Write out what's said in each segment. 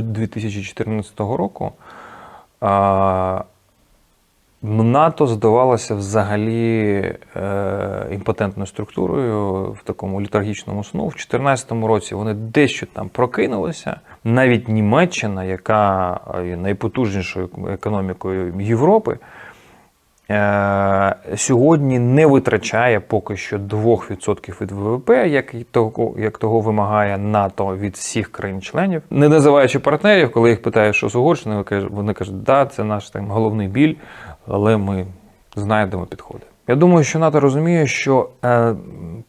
до 2014 року НАТО здавалося взагалі е, імпотентною структурою в такому літаргічному сну. В 2014 році вони дещо там прокинулися. Навіть Німеччина, яка є найпотужнішою економікою Європи, е, сьогодні не витрачає поки що 2% від ВВП, як того, як того вимагає НАТО від всіх країн-членів. Не називаючи партнерів, коли їх питають, що з Угорщини, вони кажуть, да, це наш там головний біль, але ми знайдемо підходи. Я думаю, що НАТО розуміє, що е,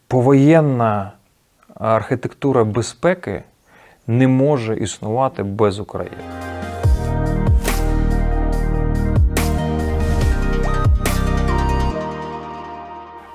повоєнна архітектура безпеки не може існувати без України.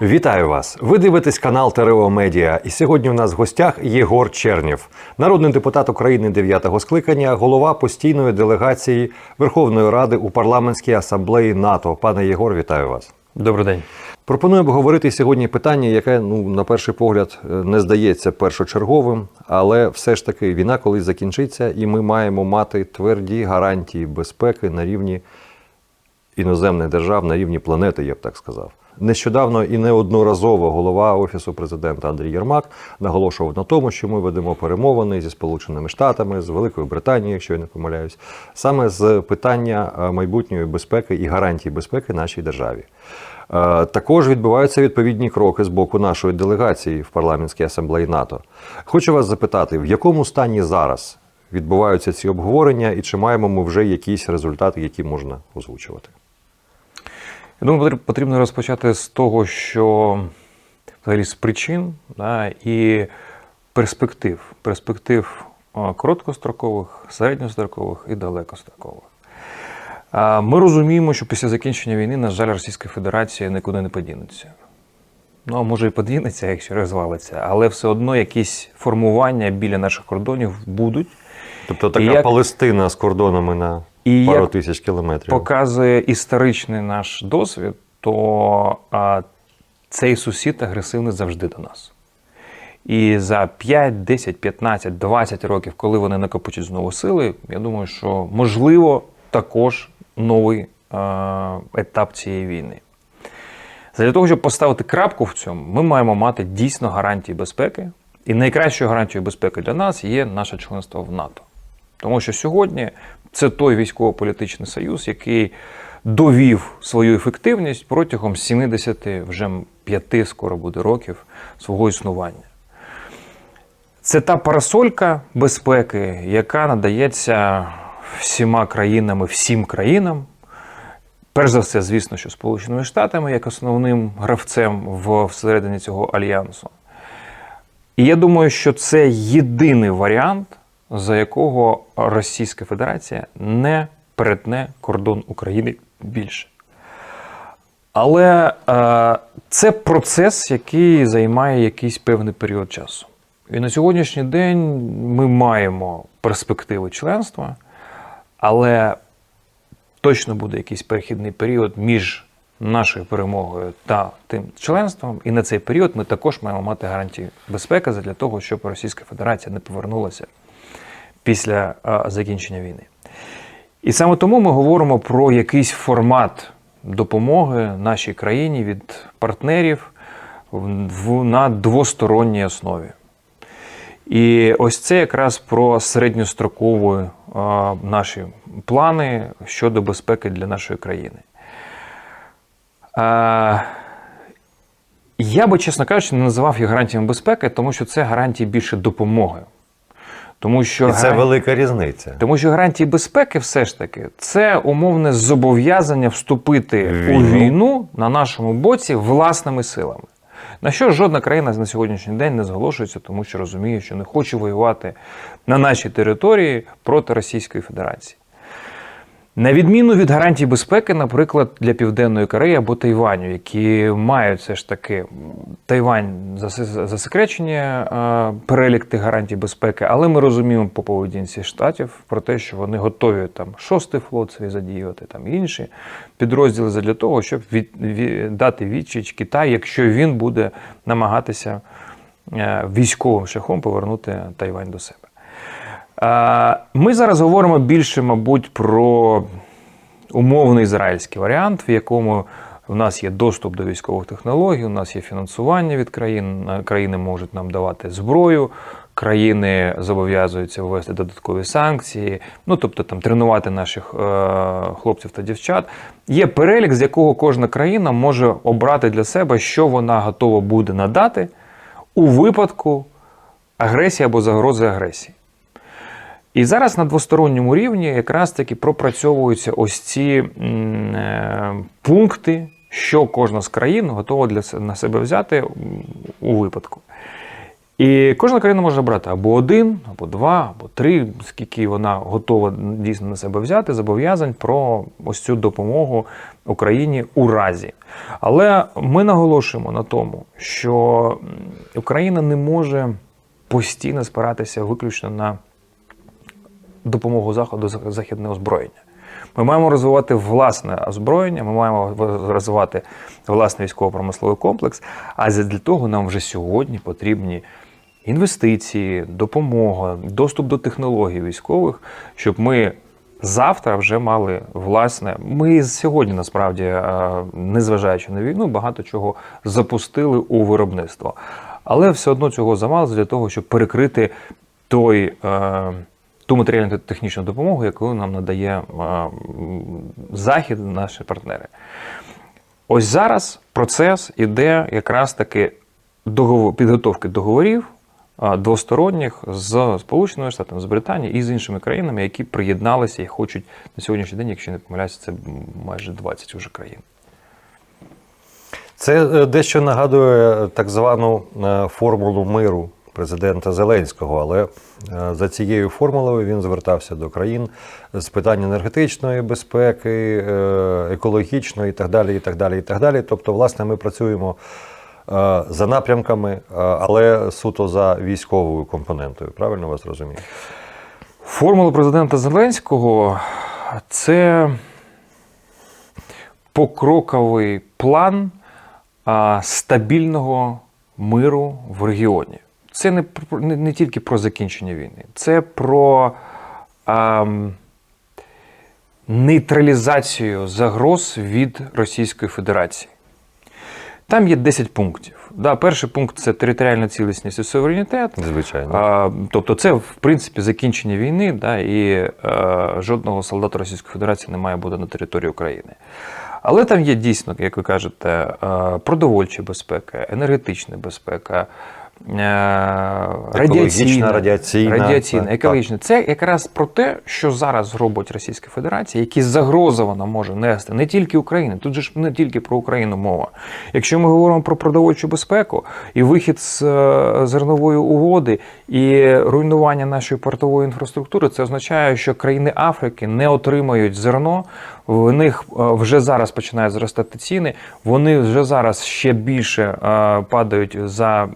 Вітаю вас! Ви дивитесь канал ТРО Медіа. І сьогодні у нас в гостях Єгор Чернєв, народний депутат України 9-го скликання, голова постійної делегації Верховної Ради у парламентській асамблеї НАТО. Пане Єгор, вітаю вас. Добрий день. Пропоную обговорити сьогодні питання, яке ну на перший погляд не здається першочерговим, але все ж таки війна колись закінчиться, і ми маємо мати тверді гарантії безпеки на рівні іноземних держав, на рівні планети, я б так сказав. Нещодавно і неодноразово голова офісу президента Андрій Єрмак наголошував на тому, що ми ведемо перемовини зі Сполученими Штатами, з Великою Британією, якщо я не помиляюсь, саме з питання майбутньої безпеки і гарантій безпеки нашій державі. Також відбуваються відповідні кроки з боку нашої делегації в парламентській асамблеї НАТО. Хочу вас запитати, в якому стані зараз відбуваються ці обговорення, і чи маємо ми вже якісь результати, які можна озвучувати? Я думаю, потрібно розпочати з того, що взагалі з причин да, і перспектив. Перспектив короткострокових, середньострокових і далекострокових. Ми розуміємо, що після закінчення війни, на жаль, Російська Федерація нікуди не подінеться. Ну, а може і подінеться, якщо розвалиться, але все одно якісь формування біля наших кордонів будуть. Тобто така як... Палестина з кордонами на і пару як тисяч кілометрів. Показує історичний наш досвід, то а, цей сусід агресивний завжди до нас. І за 5, 10, 15, 20 років, коли вони накопичать знову сили, я думаю, що можливо також новий а, етап цієї війни. Для того, щоб поставити крапку в цьому, ми маємо мати дійсно гарантії безпеки. І найкращою гарантією безпеки для нас є наше членство в НАТО. Тому що сьогодні це той військово-політичний союз, який довів свою ефективність протягом 70 вже 5 скоро буде років свого існування. Це та парасолька безпеки, яка надається всіма країнами, всім країнам. Перш за все, звісно, що Сполученими Штатами як основним гравцем всередині цього альянсу. І я думаю, що це єдиний варіант, за якого Російська Федерація не перетне кордон України більше. Але е, це процес, який займає якийсь певний період часу. І на сьогоднішній день ми маємо перспективи членства, але точно буде якийсь перехідний період між нашою перемогою та тим членством. І на цей період ми також маємо мати гарантії безпеки для того, щоб Російська Федерація не повернулася після закінчення війни. І саме тому ми говоримо про якийсь формат допомоги нашій країні від партнерів на двосторонній основі. І ось це якраз про середньострокові наші плани щодо безпеки для нашої країни. Я би, чесно кажучи, не називав їх гарантіями безпеки, тому що це гарантії більше допомоги. Тому що І це гарантії, велика різниця. Тому що гарантії безпеки, все ж таки, це умовне зобов'язання вступити війну. у війну на нашому боці власними силами. На що жодна країна на сьогоднішній день не зголошується, тому що розуміє, що не хоче воювати на нашій території проти Російської Федерації. На відміну від гарантій безпеки, наприклад, для Південної Кореї або Тайваню, які мають все ж таки Тайвань засекречення перелік тих гарантій безпеки, але ми розуміємо по поведінці штатів про те, що вони готові там шостий флот свій задіювати, там інші підрозділи для того, щоб від, від, дати відчіч Китаю, якщо він буде намагатися е, військовим шляхом повернути Тайвань до себе. Е, Ми зараз говоримо більше, мабуть, про умовний ізраїльський варіант, в якому в нас є доступ до військових технологій, у нас є фінансування від країн, е, країни можуть нам давати зброю, країни зобов'язуються ввести додаткові санкції, ну тобто там тренувати наших е, хлопців та дівчат. Є перелік, з якого кожна країна може обрати для себе, що вона готова буде надати у випадку агресії або загрози агресії. І зараз на двосторонньому рівні якраз таки пропрацьовуються ось ці е, пункти, що кожна з країн готова для на себе взяти у випадку. І кожна країна може брати або один, або два, або три, скільки вона готова дійсно на себе взяти, зобов'язань про ось цю допомогу Україні у разі. Але ми наголошуємо на тому, що Україна не може постійно спиратися виключно на допомогу Заходу за- західне озброєння. Ми маємо розвивати власне озброєння, ми маємо розвивати власний військово-промисловий комплекс. А для того нам вже сьогодні потрібні інвестиції, допомога, доступ до технологій військових, щоб ми завтра вже мали власне. Ми сьогодні насправді, е, незважаючи на війну, багато чого запустили у виробництво. Але все одно цього замало для того, щоб перекрити той. е, ту матеріальну та технічну допомогу, яку нам надає е, Захід, наші партнери. Ось зараз процес іде якраз таки підготовки договорів двосторонніх з Сполученими Штатами, з Британією і з іншими країнами, які приєдналися і хочуть на сьогоднішній день, якщо не помиляюся, це майже 20 уже країн. Це е, дещо нагадує так звану е, формулу миру президента Зеленського, але е, за цією формулою він звертався до країн з питань енергетичної безпеки, е, екологічної і так далі. і так далі, і так далі. Тобто, власне, ми працюємо е, за напрямками, але суто за військовою компонентою. Правильно вас розумію? Формула президента Зеленського це покроковий план стабільного миру в регіоні. Це не, не, не тільки про закінчення війни, це про а, нейтралізацію загроз від Російської Федерації. Там є 10 пунктів. Да, перший пункт це територіальна цілісність і суверенітет. Звичайно. А, тобто, це в принципі закінчення війни, да, і е, жодного солдата Російської Федерації не має бути на території України. Але там є дійсно, як ви кажете, е, продовольча безпека, енергетична безпека, радіаційна, радіаційна, радіаційна так, екологічна. Це якраз про те, що зараз робить Російська Федерація, які загрози вона може нести не тільки Україні. Тут же ж не тільки про Україну мова. Якщо ми говоримо про продовольчу безпеку і вихід з е, зернової угоди і руйнування нашої портової інфраструктури, це означає, що країни Африки не отримають зерно. В них е, вже зараз починають зростати ціни. Вони вже зараз ще більше е, падають за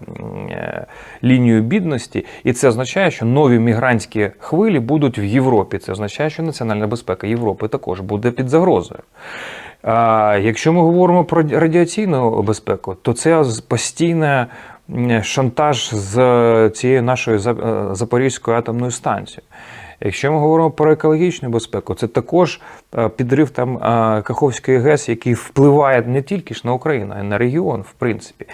е, бідності, і це означає, що нові мігрантські хвилі будуть в Європі. Це означає, що національна безпека Європи також буде під загрозою. А якщо ми говоримо про радіаційну безпеку, то це постійне. шантаж з цією нашою е, Запорізькою атомною станцією. Якщо ми говоримо про екологічну безпеку, це також е, підрив там е, Каховської ГЕС, який впливає не тільки ж на Україну, а й на регіон, в принципі.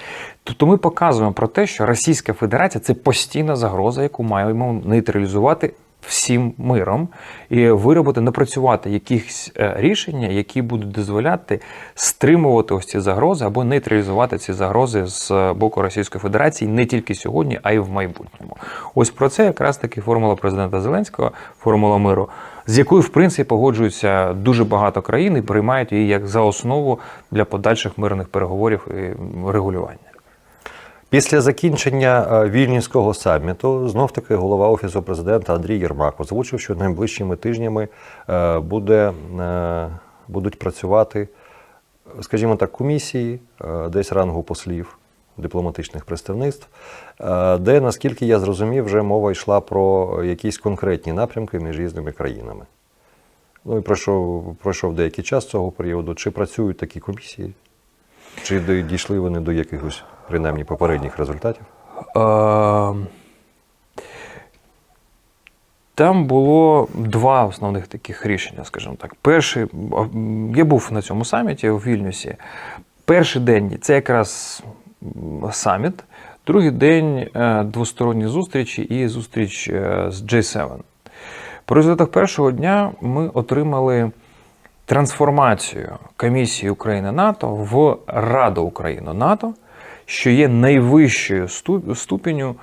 Тобто ми показуємо про те, що Російська Федерація це постійна загроза, яку маємо нейтралізувати всім миром і виробити, напрацювати якісь е, рішення, які будуть дозволяти стримувати ось ці загрози або нейтралізувати ці загрози з боку Російської Федерації не тільки сьогодні, а й в майбутньому. Ось про це якраз таки формула президента Зеленського, формула миру, з якою в принципі погоджуються дуже багато країн і приймають її як за основу для подальших мирних переговорів і регулювання. Після закінчення е, Вільнюського саміту знов таки голова офісу президента Андрій Єрмак озвучив, що найближчими тижнями е, буде, е, будуть працювати, скажімо так, комісії, десь рангу послів дипломатичних представництв, де, наскільки я зрозумів, вже мова йшла про якісь конкретні напрямки між різними країнами. Ну і пройшов, пройшов деякий час цього періоду. Чи працюють такі комісії? Чи дійшли вони до якихось принаймні попередніх результатів? Там було два основних таких рішення, скажімо так. Перший, я був на цьому саміті у Вільнюсі. Перший день це якраз саміт, другий день е, двосторонні зустрічі і зустріч е, з J7. По результатах першого дня ми отримали трансформацію комісії України НАТО в Раду України НАТО, що є найвищою сту- ступеню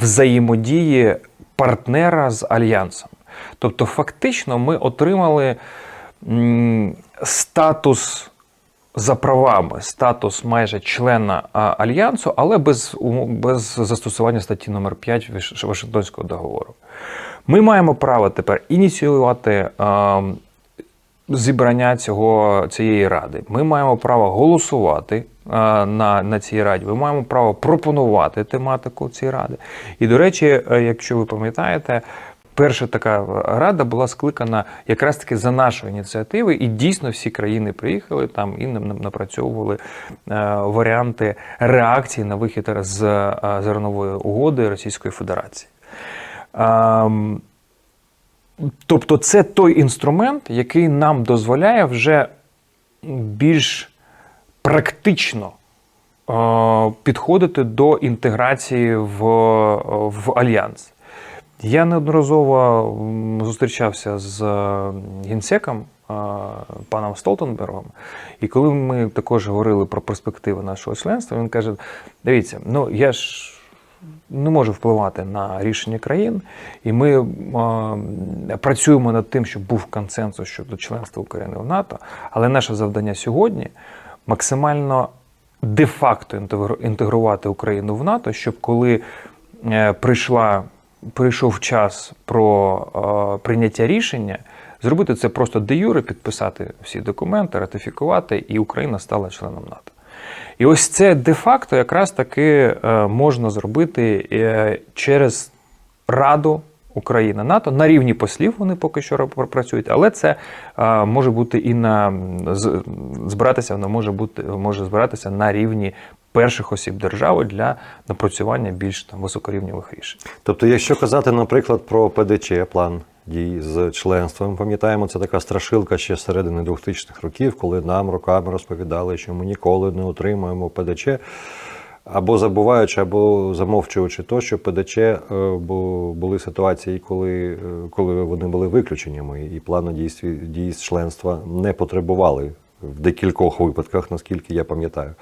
взаємодії партнера з альянсом. Тобто, фактично, ми отримали статус за правами, статус майже члена альянсу, але без, без застосування статті номер 5 Ваш- Вашингтонського договору. Ми маємо право тепер ініціювати зібрання цього, цієї ради. Ми маємо право голосувати на, на цій раді. Ми маємо право пропонувати тематику цієї ради. І, до речі, е, якщо ви пам'ятаєте, перша така рада була скликана якраз таки за нашої ініціативи, і дійсно всі країни приїхали там і напрацьовували е, варіанти реакції на вихід з е, зернової угоди Російської Федерації. Тобто, це той інструмент, який нам дозволяє вже більш практично е, підходити до інтеграції в, в альянс. Я неодноразово зустрічався з е, генсеком е, паном Столтенбергом, і коли ми також говорили про перспективи нашого членства, він каже: дивіться, ну я ж не можу впливати на рішення країн, і ми е, працюємо над тим, щоб був консенсус щодо членства України в НАТО. Але наше завдання сьогодні максимально де-факто інтегрувати Україну в НАТО, щоб коли е, прийшла, прийшов час про е, прийняття рішення, зробити це просто де юре, підписати всі документи, ратифікувати, і Україна стала членом НАТО. І ось це де-факто якраз таки е, можна зробити е, через Раду Україна НАТО на рівні послів. Вони поки що ра- працюють, але це е, може бути і на збиратися, воно може бути може збиратися на рівні перших осіб держави для напрацювання більш там високорівневих рішень. Тобто, якщо казати, наприклад, про ПДЧ, план дій з членством, пам'ятаємо, це така страшилка ще з середини 2000-х років, коли нам роками розповідали, що ми ніколи не отримаємо ПДЧ. Або забуваючи, або замовчуючи то, що ПДЧ е, бу- були ситуації, коли, е, коли вони були виключеннями, і плану дійстві дій з членства не потребували в декількох випадках, наскільки я пам'ятаю.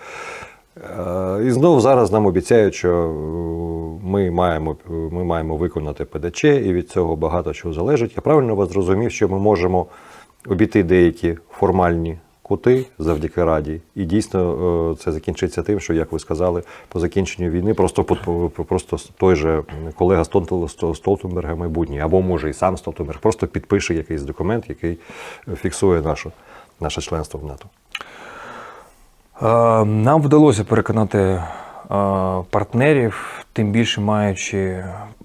Е, І знов зараз нам обіцяють, що е, ми маємо, ми маємо виконати ПДЧ, і від цього багато чого залежить. Я правильно вас зрозумів, що ми можемо обійти деякі формальні кути завдяки раді, і дійсно е, це закінчиться тим, що, як ви сказали, по закінченню війни просто просто той же колега Столтен- Столтенберга майбутній, або може і сам Столтенберг, просто підпише якийсь документ, який фіксує нашу, наше членство в НАТО. Е, Нам вдалося переконати е, партнерів, тим більше маючи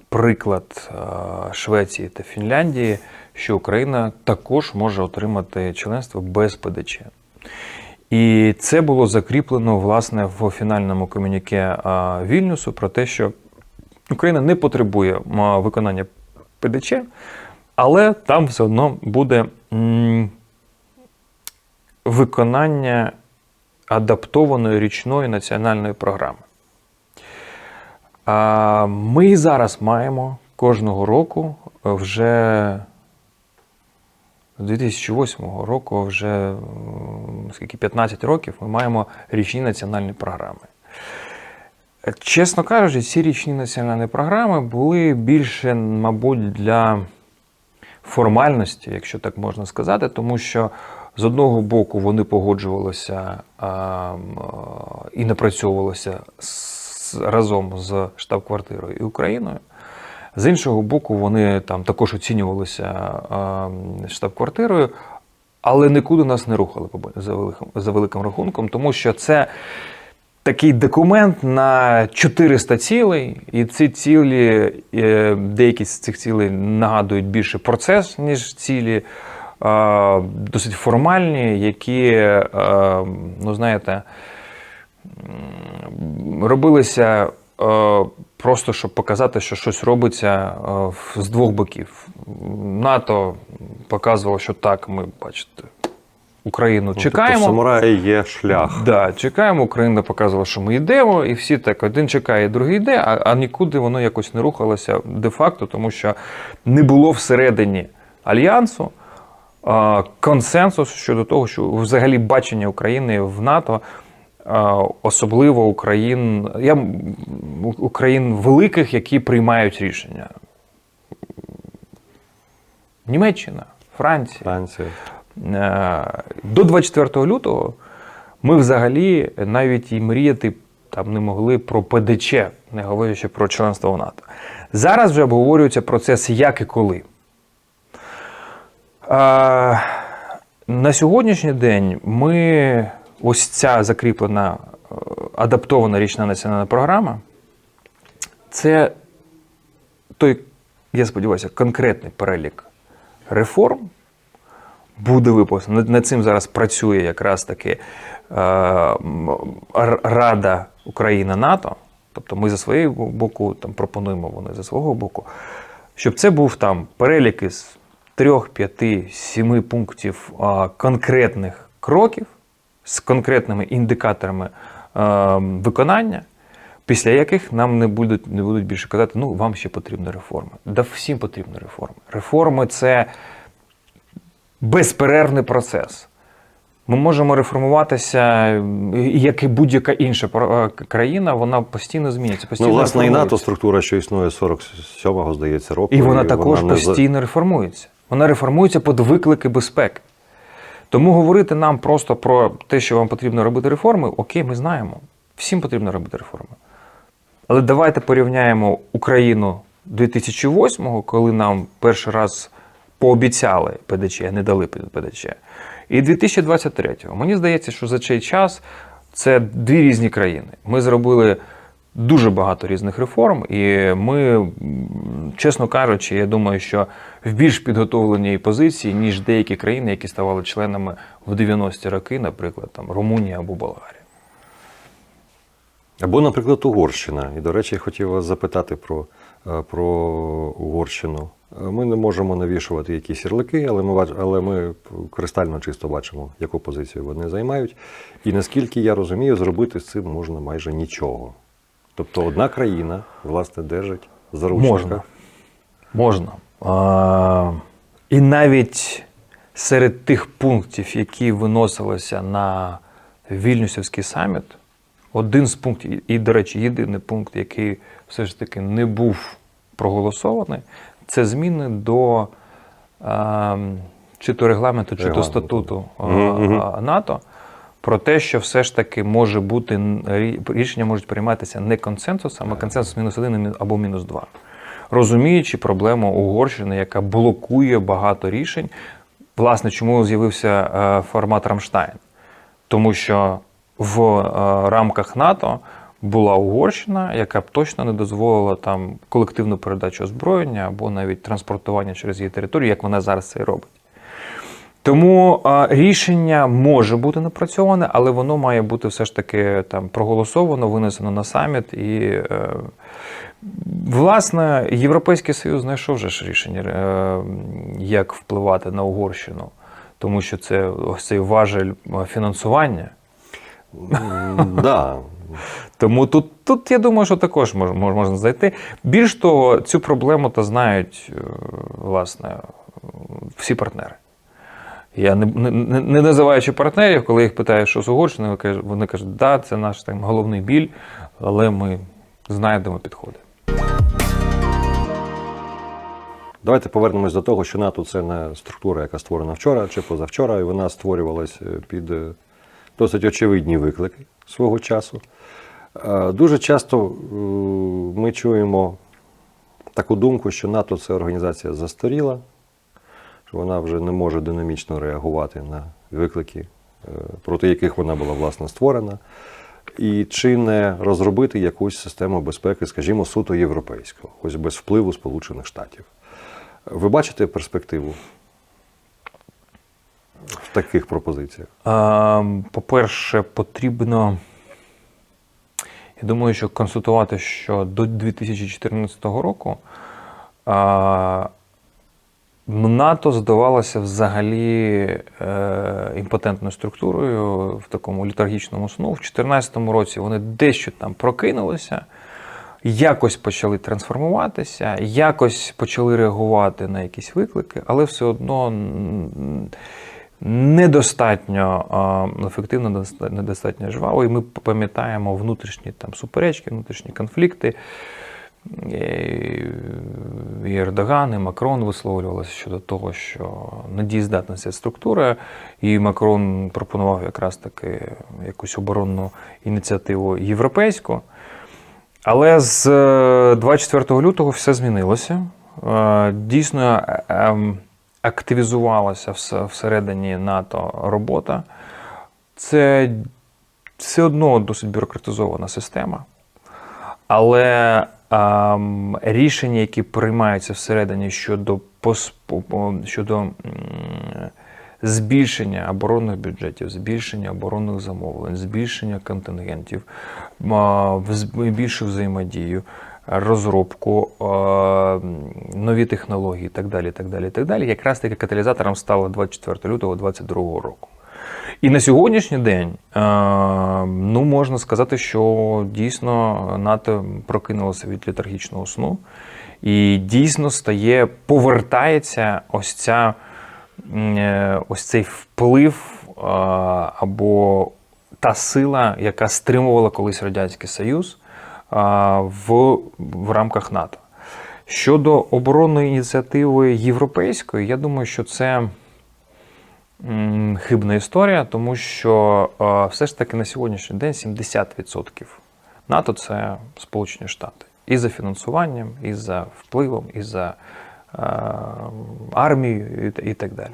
приклад е, Швеції та Фінляндії, що Україна також може отримати членство без ПДЧ. І це було закріплено власне в фінальному комюніке Вільнюсу про те, що Україна не потребує виконання ПДЧ, але там все одно буде виконання адаптованої річної національної програми. Ми зараз маємо кожного року вже з 2008 року, вже скільки 15 років, ми маємо річні національні програми. Чесно кажучи, ці річні національні програми були більше, мабуть, для формальності, якщо так можна сказати, тому що з одного боку вони погоджувалися а, і напрацьовувалися з- разом з штаб-квартирою і Україною. З іншого боку, вони там також оцінювалися штаб-квартирою, але нікуди нас не рухали за великим, за великим рахунком, тому що це такий документ на 400 цілей, і ці цілі, е, деякі з цих цілей нагадують більше процес, ніж цілі, е, досить формальні, які, е, ну знаєте, робилися просто щоб показати, що щось робиться з двох боків. НАТО показувало, що так, ми бачите, Україну Тобто в чекаємо. самураї є шлях. Да, чекаємо, Україна показувала, що ми йдемо, і всі так один чекає, другий йде, а, а нікуди воно якось не рухалося де-факто, тому що не було всередині альянсу а, консенсусу щодо того, що взагалі бачення України в НАТО, особливо Україн, я, Україн великих, які приймають рішення. Німеччина, Франція. Франція. Е, До 24 лютого ми взагалі навіть і мріяти там не могли про ПДЧ, не говорячи про членство в НАТО. Зараз вже обговорюється процес як і коли. Е, На сьогоднішній день ми ось ця закріплена е, адаптована річна національна програма. Це той, я сподіваюся, конкретний перелік реформ, буде виписано. Над- цим зараз працює якраз таки е, Рада Україна НАТО. Тобто ми за свого боку там пропонуємо вони за свого боку, щоб це був там перелік із трьох, п'яти, сіми пунктів конкретних кроків з конкретними індикаторами е, виконання, після яких нам не будуть, не будуть більше казати, ну вам ще потрібна реформа. Да всім потрібна реформа. Реформи це безперервний процес. Ми можемо реформуватися, як і будь-яка інша е, країна, вона постійно змінюється. Постійно Ну, власне, і НАТО структура, що існує 47-го, здається, року. І вона також не за- постійно реформується. Вона реформується під виклики безпеки. Тому говорити нам просто про те, що вам потрібно робити реформи, окей, ми знаємо. Всім потрібно робити реформи. Але давайте порівняємо Україну 2008-го, коли нам перший раз пообіцяли ПДЧ, не дали ПДЧ. І 2023-го. Мені здається, що за цей час це дві різні країни. Ми зробили дуже багато різних реформ, і ми, чесно кажучи, я думаю, що в більш підготовленій позиції, ніж деякі країни, які ставали членами в 90-ті роки, наприклад, там Румунія або Болгарія. Або, наприклад, Угорщина. І, до речі, я хотів вас запитати про, е, про Угорщину. Е, Ми не можемо навішувати якісь ярлики, але ми, але ми кристально чисто бачимо, яку позицію вони займають. І наскільки я розумію, зробити з цим можна майже нічого. Тобто одна країна, власне, держить заручника. Можна. Можна. І навіть серед тих пунктів, які виносилися на Вільнюсівський саміт, один з пунктів, і, до речі, єдиний пункт, який все ж таки не був проголосований, це зміни до а, чи то регламенту, чи то статуту а, Мгм. НАТО. Про те, що все ж таки може бути рішення можуть прийматися не консенсусом, а консенсус мінус один або мінус два. Розуміючи проблему Угорщини, яка блокує багато рішень, власне, чому з'явився е, формат Рамштайн? Тому що в е, рамках НАТО була Угорщина, яка б точно не дозволила там колективну передачу озброєння або навіть транспортування через її територію, як вона зараз це і робить. Тому е, рішення може бути напрацьоване, але воно має бути все ж таки там проголосовано, винесено на саміт. І, е, власне, Європейський Союз знайшов же ж рішення, е, як впливати на Угорщину, тому що це ось цей важель е, фінансування. Да. Тому тут, тут я думаю, що також мож, мож- можна знайти. Більш того, цю проблему то знають е, власне всі партнери. Я не, не, не називаючи партнерів, коли їх питаю, що з Угорщиною, вони кажуть- да, це наш там головний біль, але ми знайдемо підходи. Давайте повернемось до того, що НАТО це не структура, яка створена вчора чи позавчора, і вона створювалась е, під е, досить очевидні виклики свого часу. Е, Дуже часто е, ми чуємо таку думку, що НАТО це організація застаріла, що вона вже не може динамічно реагувати на виклики, е, проти яких вона була власне створена. І чи не розробити якусь систему безпеки, скажімо, суто європейську, ось без впливу Сполучених Штатів. Ви бачите перспективу в таких пропозиціях? По-перше, потрібно. Я думаю, що констатувати, що до 2014 року НАТО здавалося взагалі е, імпотентною структурою в такому літаргічному сну. В 2014 році вони дещо там прокинулися, якось почали трансформуватися, якось почали реагувати на якісь виклики, але все одно недостатньо ефективно, недостатньо жваво. І ми пам'ятаємо внутрішні там суперечки, внутрішні конфлікти. Е, І Ердоган, і Макрон висловлювалися щодо того, що недієздатна структура, і Макрон пропонував якраз таки якусь оборонну ініціативу європейську. Але з е, 24 лютого все змінилося. Е, Дійсно е, ем, активізувалася всередині НАТО робота. Це все одно досить бюрократизована система. Але ем, рішення, які приймаються всередині щодо, щодо збільшення оборонних бюджетів, збільшення оборонних замовлень, збільшення контингентів, м, більшу взаємодію, розробку, е, нові технології так далі, так далі, так далі, якраз таки каталізатором стало 24 лютого 2022 року. І на сьогоднішній день е, ну, можна сказати, що дійсно НАТО прокинулося від літаргічного сну, і дійсно стає, повертається ось ця е, ось цей вплив або та сила, яка стримувала колись Радянський Союз в, в рамках НАТО. Щодо оборонної ініціативи європейської, я думаю, що це хибна історія, тому що все ж таки на сьогоднішній день 70% НАТО це Сполучені Штати. І за фінансуванням, і за впливом, і за армією, і, так далі.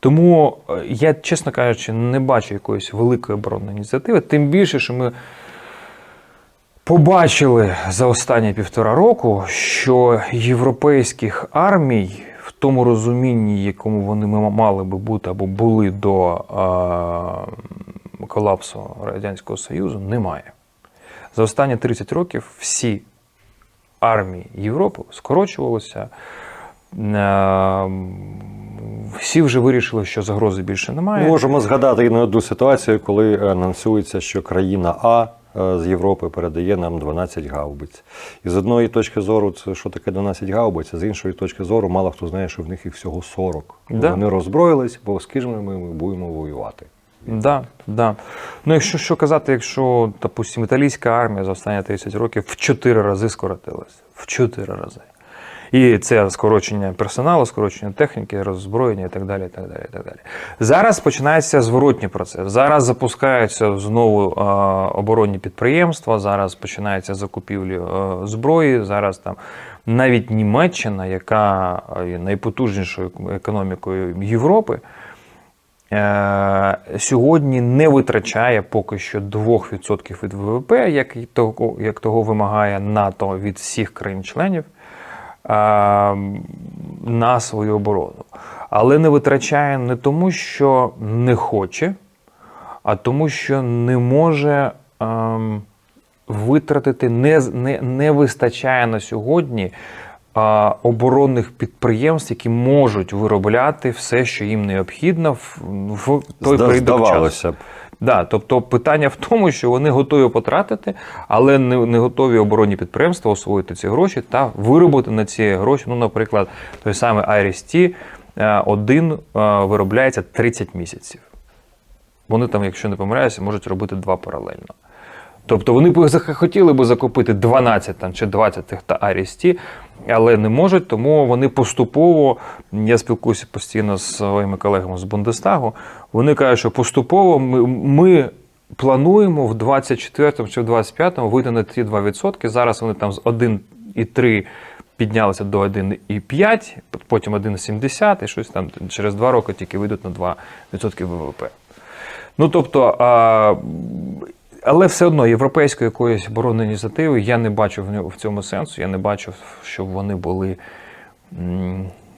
Тому е, я, чесно кажучи, не бачу якоїсь великої оборонної ініціативи, тим більше, що ми побачили за останні півтора року, що європейських армій в тому розумінні, якому вони мали би бути або були до е, колапсу Радянського Союзу, немає. За останні 30 років всі армії Європи скорочувалися. Всі вже вирішили, що загрози більше немає. Ми можемо згадати і не одну ситуацію, коли анонсується, що країна А з Європи передає нам 12 гаубиць. І з одної точки зору, це що таке 12 гаубиць, а з іншої точки зору, мало хто знає, що в них їх всього 40. Да. Вони роззброїлись, бо з ким ми будемо воювати. Да, да. Ну, якщо що казати, якщо, допустим, італійська армія за останні 30 років в 4 рази скоротилася. В 4 рази. І це скорочення персоналу, скорочення техніки, роззброєння і так далі. І так далі, і так далі. Зараз починається зворотній процес. Зараз запускаються знову оборонні підприємства, зараз починаються закупівлі зброї. Зараз там навіть Німеччина, яка є найпотужнішою економікою Європи, е, сьогодні не витрачає поки що 2% від ВВП, як, того, як того вимагає НАТО від всіх країн-членів, на свою оборону. Але не витрачає не тому, що не хоче, а тому, що не може ем, витратити, не, не, не вистачає на сьогодні а, оборонних підприємств, які можуть виробляти все, що їм необхідно в, в той часу. Здавалося б. Да, тобто питання в тому, що вони готові потратити, але не, не готові оборонні підприємства освоїти ці гроші та виробити на ці гроші. Ну, наприклад, той самий IRIS-T е, один е, виробляється 30 місяців. Вони там, якщо не помиляюся, можуть робити два паралельно. Тобто вони б хотіли би закупити 12 там, чи 20 тих та IRIS-T, але не можуть, тому вони поступово, я спілкуюся постійно з своїми колегами з Бундестагу, вони кажуть, що поступово ми, ми плануємо в 24 чи в 25 вийти на ті 2%. Зараз вони там з 1,3 піднялися до 1,5, потім 1,70 і щось там через 2 роки тільки вийдуть на 2% ВВП. Ну тобто, а, але все одно європейської якоїсь оборонної ініціативи я не бачу в в цьому сенсу. Я не бачу, щоб вони були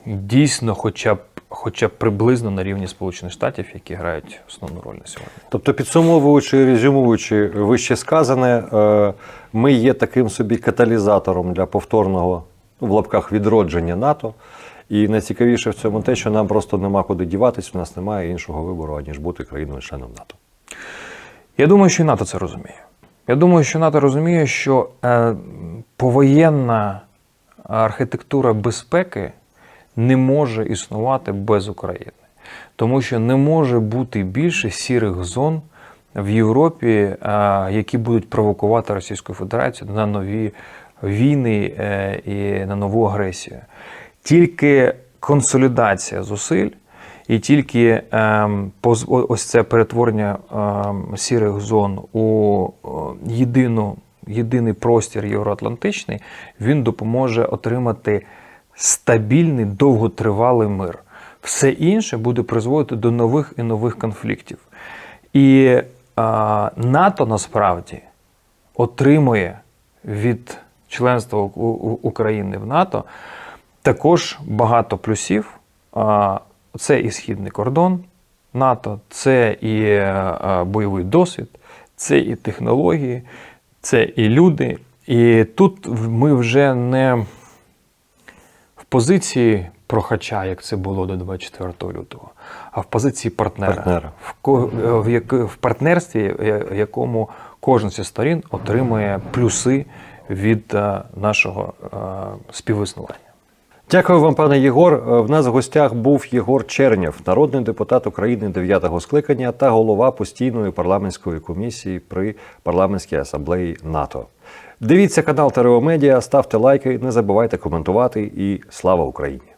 дійсно, хоча б, хоча приблизно на рівні Сполучених Штатів, які грають основну роль на сьогодні. Тобто, підсумовуючи і резюмуючи вище сказане, е, ми є таким собі каталізатором для повторного в лапках відродження НАТО. І найцікавіше в цьому те, що нам просто нема куди діватись, у нас немає іншого вибору, аніж бути країною-членом НАТО. Я думаю, що і НАТО це розуміє. Я думаю, що НАТО розуміє, що е, повоєнна архітектура безпеки не може існувати без України. Тому що не може бути більше сірих зон в Європі, е, які будуть провокувати Російську Федерацію на нові війни е, і на нову агресію. Тільки консолідація зусиль і тільки ем, ось це перетворення ем, сірих зон у єдину, єдиний простір євроатлантичний, він допоможе отримати стабільний довготривалий мир. Все інше буде призводити до нових і нових конфліктів. І НАТО насправді отримує від членства України в НАТО також багато плюсів. Це і східний кордон НАТО, це і е, бойовий досвід, це і технології, це і люди. І тут ми вже не в позиції прохача, як це було до 24 лютого, а в позиції партнера, Партнера. В, в, як- в партнерстві, е, в якому кожен зі сторін отримує плюси від е, нашого е, співіснування. Дякую вам, пане Єгор. Е, В нас в гостях був Єгор Чернєв, народний депутат України 9-го скликання та голова постійної парламентської комісії при парламентській асамблеї НАТО. Дивіться канал Тереомедіа, ставте лайки, не забувайте коментувати і слава Україні!